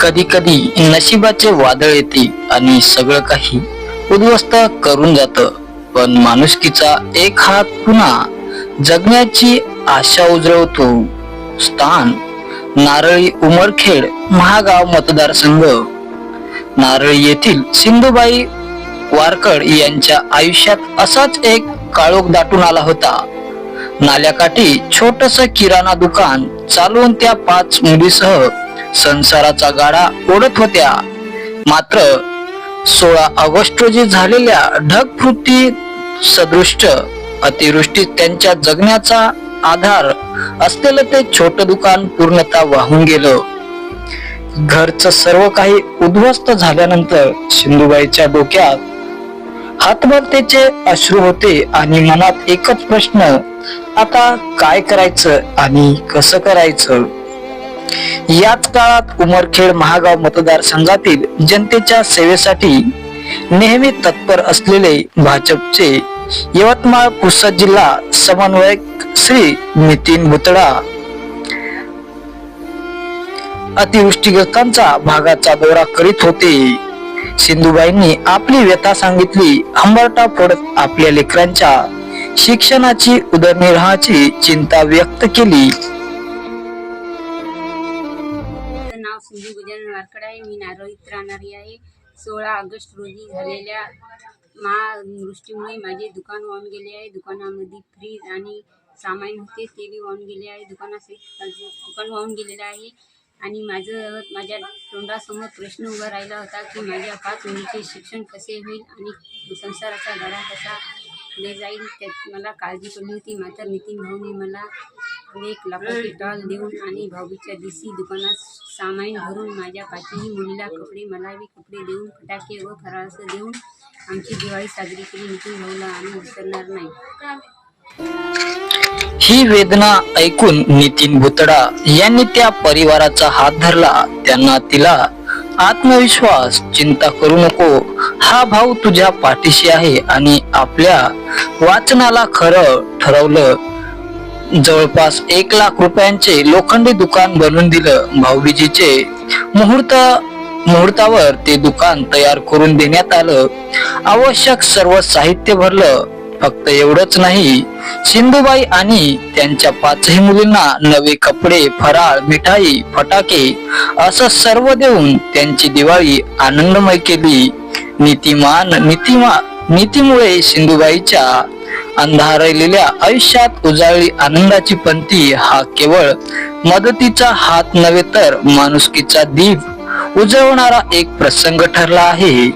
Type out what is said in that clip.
कधी कधी नशिबाचे वादळ येते आणि सगळं काही उद्ध्वस्त करून जात. पण माणुसकीचा एक हात पुन्हा जगण्याची आशा उजळवतो. स्थान नारळी उमरखेड महागाव मतदारसंघ. नारळी येथील सिंधुबाई वारकड यांच्या आयुष्यात असाच एक काळोख दाटून आला होता. नाल्याकाठी छोटस किराणा दुकान चालवून त्या पाच मुलीसह संसाराचा गाडा ओढत होत्या. मात्र सोळा ऑगस्ट रोजी झालेल्या ढगफुटी सदृष्ट अतिवृष्टीत त्यांच्या जगण्याचा आधार असलेलं ते छोट दुकान पूर्णतः वाहून गेलं. घरचं सर्व काही उद्ध्वस्त झाल्यानंतर सिंधुबाईच्या डोक्यात आत्महत्येचे अश्रू होते आणि मनात एकच प्रश्न आता काय करायचं आणि कसं करायचं? याच काळात उमरखेड महागाव मतदारसंघातील जनतेच्या सेवेसाठी नेहमी तत्पर असलेले भाजपचे यवतमाळ पुसद जिल्हा समन्वयक श्री नितीन भुतडा अतिवृष्टीग्रस्तांचा भागाचा दौरा करीत होते. सिंधुबाईंनी आपली व्यथा सांगितली. हंबरटा फोडत आपल्या लेकरांच्या शिक्षणाची उदरनिर्वाहाची चिंता व्यक्त केली. नाव सिंधू गजानन वारकड आहे. मी नारोळीत राहणारी आहे. सोळा ऑगस्ट रोजी झालेल्या महावृष्टीमुळे माझे दुकान वाहून गेले आहे. दुकानामध्ये फ्रीज आणि सामान होते ते बी वाहून गेले आहे. दुकानासहित दुकान वाहून गेलेलं आहे. आणि माझं माझ्या तोंडासमोर प्रश्न उभा राहिला होता की माझ्या पाच मुलीचे शिक्षण कसे होईल आणि संसाराचा गडा कसा पुढे जाईल त्यात मला काळजी पडली होती? मात्र नितीन भाऊने मला एक लाखाची टॉल देऊन आणि भाऊबीच्या दिवशी दुकानात सामान भरून माझ्या पाचही मुलीला कपडे मलाही कपडे देऊन फटाके व फराळाचं देऊन आमची दिवाळी साजरी केली. नितीन भाऊला आम्ही विसरणार नाही. ही वेदना ऐकून नितीन भुतडा यांनी त्या परिवाराचा हात धरला. त्यांना तिला आत्मविश्वास चिंता करू नको. हा भाऊ तुझ्या पाठीशी आहे आणि आपल्या वाचनाला खरं ठरवलं. जवळपास एक लाख रुपयांचे लोखंडी दुकान बनवून दिलं. भाऊबीजीचे मुहूर्त मुहूर्तावर ते दुकान तयार करून देण्यात आलं. आवश्यक सर्व साहित्य भरलं. फक्त एवढंच नाही सिंधुबाई आणि त्यांच्या पाचही मुलींना नवे कपडे फराळ मिठाई फटाके असं सर्व देऊन त्यांची दिवाळी आनंदमय केली. नीतिमान नीतिमा नीतीमुळे सिंधुबाईच्या अंधारलेल्या आयुष्यात उजाळली आनंदाची पंथी हा केवळ मदतीचा हात नव्हे तर माणुसकीचा दीप उजळवणारा एक प्रसंग ठरला आहे.